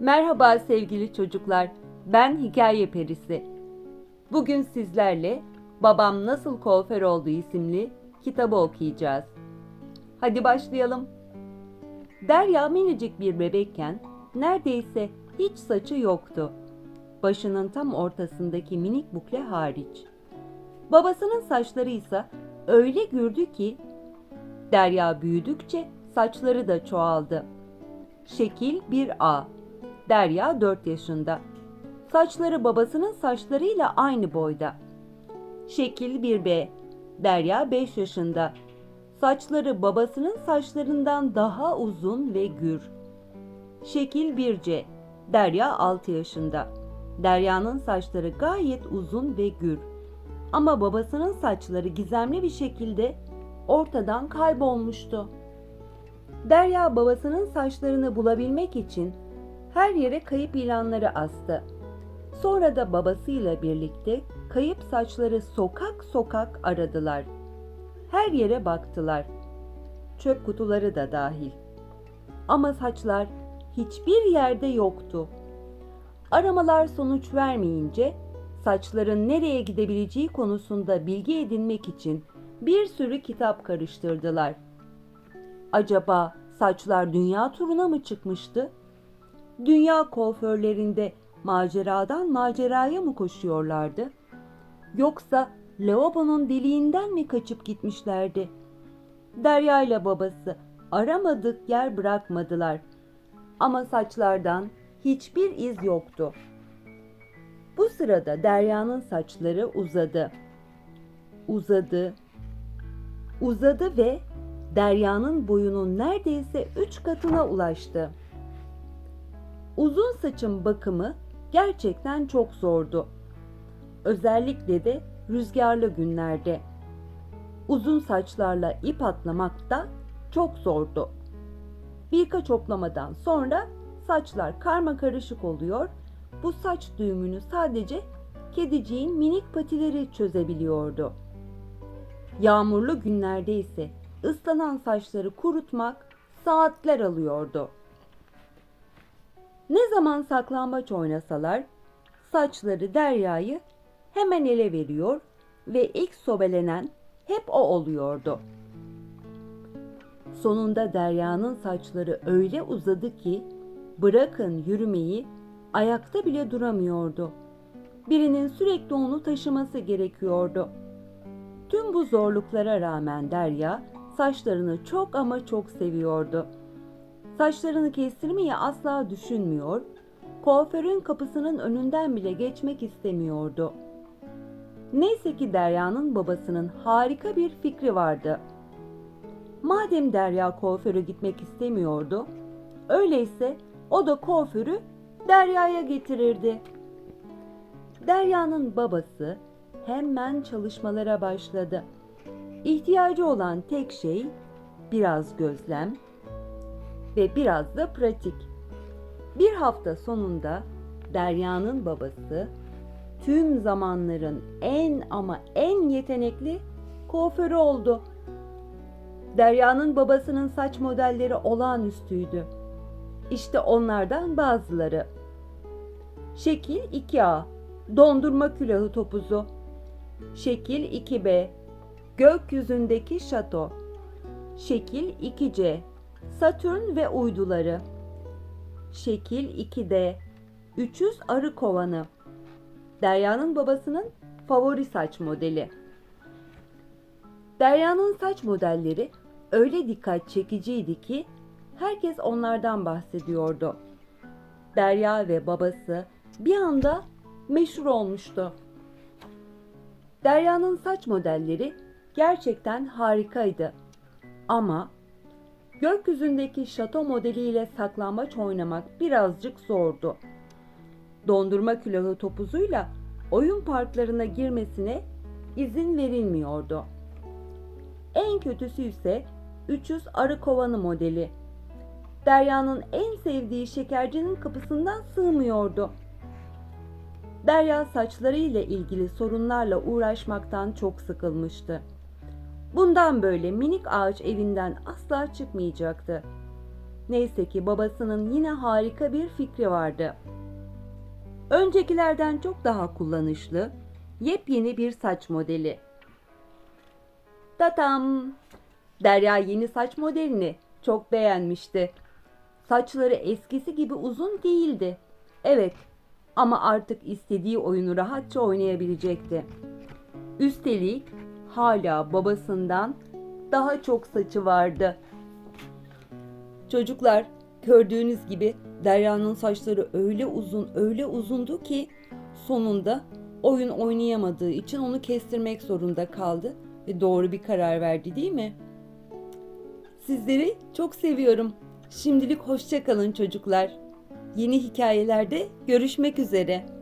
Merhaba sevgili çocuklar. Ben Hikaye Perisi. Bugün sizlerle Babam Nasıl Kuaför Oldu isimli kitabı okuyacağız. Hadi başlayalım. Derya minicik bir bebekken neredeyse hiç saçı yoktu. Başının tam ortasındaki minik bukle hariç. Babasının saçları ise öyle gürdü ki Derya büyüdükçe saçları da çoğaldı. Şekil 1A. Derya 4 yaşında. Saçları babasının saçlarıyla aynı boyda. Şekil 1B. Derya 5 yaşında. Saçları babasının saçlarından daha uzun ve gür. Şekil 1C. Derya 6 yaşında. Derya'nın saçları gayet uzun ve gür. Ama babasının saçları gizemli bir şekilde ortadan kaybolmuştu. Derya babasının saçlarını bulabilmek için her yere kayıp ilanları astı. Sonra da babasıyla birlikte kayıp saçları sokak sokak aradılar. Her yere baktılar. Çöp kutuları da dahil. Ama saçlar hiçbir yerde yoktu. Aramalar sonuç vermeyince saçların nereye gidebileceği konusunda bilgi edinmek için bir sürü kitap karıştırdılar. Acaba saçlar dünya turuna mı çıkmıştı? Dünya kuaförlerinde maceradan maceraya mı koşuyorlardı? Yoksa lavabonun deliğinden mi kaçıp gitmişlerdi? Derya ile babası aramadık yer bırakmadılar. Ama saçlardan hiçbir iz yoktu. Bu sırada Derya'nın saçları uzadı. Uzadı. Uzadı ve Derya'nın boyunun neredeyse üç katına ulaştı. Uzun saçın bakımı gerçekten çok zordu. Özellikle de rüzgarlı günlerde. Uzun saçlarla ip atlamak da çok zordu. Birkaç oplamadan sonra saçlar karma karışık oluyor. Bu saç düğümünü sadece kediciğin minik patileri çözebiliyordu. Yağmurlu günlerde ise ıslanan saçları kurutmak saatler alıyordu. Ne zaman saklambaç oynasalar saçları Derya'yı hemen ele veriyor ve ilk sobelenen hep o oluyordu. Sonunda Derya'nın saçları öyle uzadı ki bırakın yürümeyi ayakta bile duramıyordu. Birinin sürekli onu taşıması gerekiyordu. Tüm bu zorluklara rağmen Derya saçlarını çok ama çok seviyordu. Saçlarını kestirmeyi asla düşünmüyor, kuaförün kapısının önünden bile geçmek istemiyordu. Neyse ki Derya'nın babasının harika bir fikri vardı. Madem Derya kuaföre gitmek istemiyordu, öyleyse o da kuaförü Derya'ya getirirdi. Derya'nın babası hemen çalışmalara başladı. İhtiyacı olan tek şey biraz gözlem ve biraz da pratik. Bir hafta sonunda Derya'nın babası tüm zamanların en ama en yetenekli kuaförü oldu. Derya'nın babasının saç modelleri olağanüstüydü. İşte onlardan bazıları. Şekil 2A Dondurma külahı topuzu Şekil 2B Gökyüzündeki şato Şekil 2C Satürn ve uyduları Şekil 2D 300 arı kovanı Derya'nın babasının favori saç modeli Derya'nın saç modelleri öyle dikkat çekiciydi ki herkes onlardan bahsediyordu. Derya ve babası bir anda meşhur olmuştu. Derya'nın saç modelleri gerçekten harikaydı. Ama gökyüzündeki şato modeliyle saklambaç oynamak birazcık zordu. Dondurma külahı topuzuyla oyun parklarına girmesine izin verilmiyordu. En kötüsü ise 300 arı kovanı modeli. Derya'nın en sevdiği şekercinin kapısından sığmıyordu. Derya saçları ile ilgili sorunlarla uğraşmaktan çok sıkılmıştı. Bundan böyle minik ağaç evinden asla çıkmayacaktı. Neyse ki babasının yine harika bir fikri vardı. Öncekilerden çok daha kullanışlı, yepyeni bir saç modeli. Tatam! Derya yeni saç modelini çok beğenmişti. Saçları eskisi gibi uzun değildi. Evet ama artık istediği oyunu rahatça oynayabilecekti. Üstelik hala babasından daha çok saçı vardı. Çocuklar gördüğünüz gibi Derya'nın saçları öyle uzun öyle uzundu ki sonunda oyun oynayamadığı için onu kestirmek zorunda kaldı ve doğru bir karar verdi değil mi? Sizleri çok seviyorum. Şimdilik hoşça kalın çocuklar. Yeni hikayelerde görüşmek üzere.